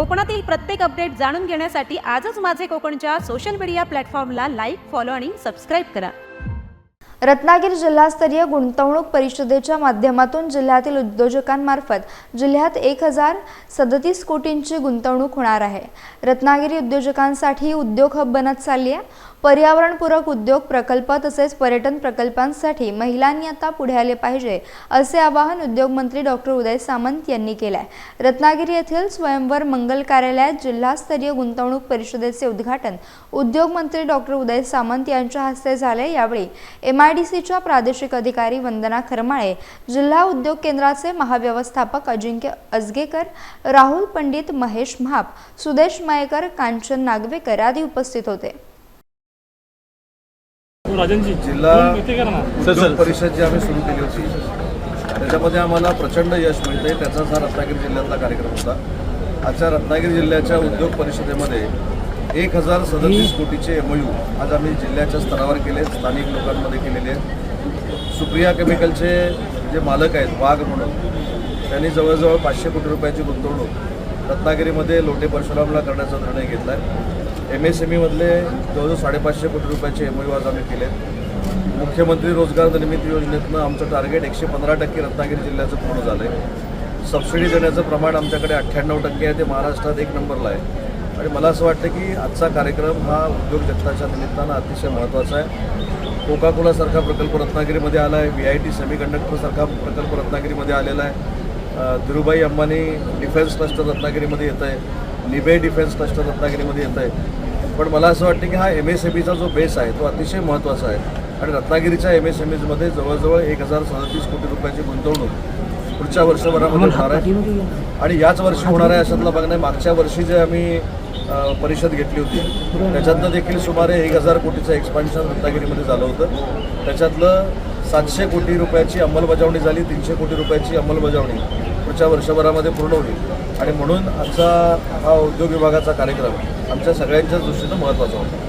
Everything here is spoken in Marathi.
कोकणातील प्रत्येक अपडेट जाणून घेण्यासाठी आजच माझे कोकणच्या सोशल मीडिया प्लॅटफॉर्मला लाईक फॉलो आणि सबस्क्राईब करा. रत्नागिरी जिल्हास्तरीय गुंतवणूक परिषदेच्या माध्यमातून जिल्ह्यातील उद्योजकांमार्फत जिल्ह्यात एक हजार सदतीस कोटींची गुंतवणूक होणार आहे. रत्नागिरी उद्योजकांसाठी उद्योग हब बनत चालली आहे. पर्यावरणपूरक उद्योग प्रकल्प तसेच पर्यटन प्रकल्पांसाठी महिलांनी आता पुढे आले पाहिजे असे आवाहन उद्योगमंत्री डॉक्टर उदय सामंत यांनी केले आहे रत्नागिरी येथील स्वयंवर मंगल कार्यालयात जिल्हास्तरीय गुंतवणूक परिषदेचे उद्घाटन उद्योगमंत्री डॉक्टर उदय सामंत यांच्या हस्ते झाले. यावेळी एम आय डी सीच्या प्रादेशिक अधिकारी वंदना खरमाळे जिल्हा उद्योग केंद्राचे महाव्यवस्थापक अजिंक्य अजगेकर राहुल पंडित महेश म्हाप सुदेश मयेकर कांचन नागवेकर आदी उपस्थित होते. राजनजी जिल्हा उद्योग परिषद जी आम्ही सुरू केली होती त्याच्यामध्ये आम्हाला प्रचंड यश मिळते त्याचाच हा रत्नागिरी जिल्ह्यातला कार्यक्रम होता. आजच्या रत्नागिरी जिल्ह्याच्या उद्योग परिषदेमध्ये एक हजार सदतीस कोटीचे एम आज आम्ही जिल्ह्याच्या स्तरावर केले स्थानिक लोकांमध्ये केलेले. आहेत सुप्रिया केमिकलचे जे मालक आहेत वाघ म्हणून त्यांनी जवळजवळ पाचशे कोटी रुपयाची गुंतवणूक रत्नागिरीमध्ये लोटे परशुरामला करण्याचा निर्णय घेतला आहे एम एस एम ईमधले जवळजवळ साडेपाचशे कोटी रुपयाचे एम आज आम्ही केले मुख्यमंत्री रोजगार निर्मिती योजनेतनं आमचं टार्गेट एकशे पंधरा टक्के रत्नागिरी जिल्ह्याचं पूर्ण झालं आहे सबसिडी देण्याचं प्रमाण आमच्याकडे अठ्ठ्याण्णव टक्के आहे ते महाराष्ट्रात एक नंबरला आहे. आणि मला असं वाटतं की आजचा कार्यक्रम हा उद्योग जगताच्या निमित्तानं अतिशय महत्त्वाचा आहे. कोका कोलासारखा प्रकल्प रत्नागिरीमध्ये आला आहे व्ही आय टी सेमीकंडक्टरसारखा प्रकल्प रत्नागिरीमध्ये आलेला आहे. धीरुभाई धीरूभाई अंबानी डिफेन्स क्लस्टर रत्नागिरीमध्ये येत आहे निबे डिफेन्स क्लस्टर रत्नागिरीमध्ये येत आहे पण मला असं वाटतं की हा एम एस एम ईचा जो बेस आहे तो अतिशय महत्त्वाचा आहे. आणि रत्नागिरीच्या एम एस एम ईजमध्ये जवळजवळ एक हजार सदतीस कोटी रुपयाची गुंतवणूक पुढच्या वर्षभरामध्ये होणार आहे. आणि याच वर्षी होणार आहे अशातला बघणं आहे मागच्या वर्षी जे आम्ही परिषद घेतली होती त्याच्यातनं देखील सुमारे एक हजार कोटीचं एक्सपान्शन रत्नागिरीमध्ये झालं होतं. त्याच्यातलं सातशे कोटी रुपयाची अंमलबजावणी झाली तीनशे कोटी रुपयाची अंमलबजावणी पुढच्या वर्षभरामध्ये पूर्ण होईल आणि म्हणून आमचा हा उद्योग विभागाचा कार्यक्रम आमच्या सगळ्यांच्याच दृष्टीनं महत्त्वाचा होता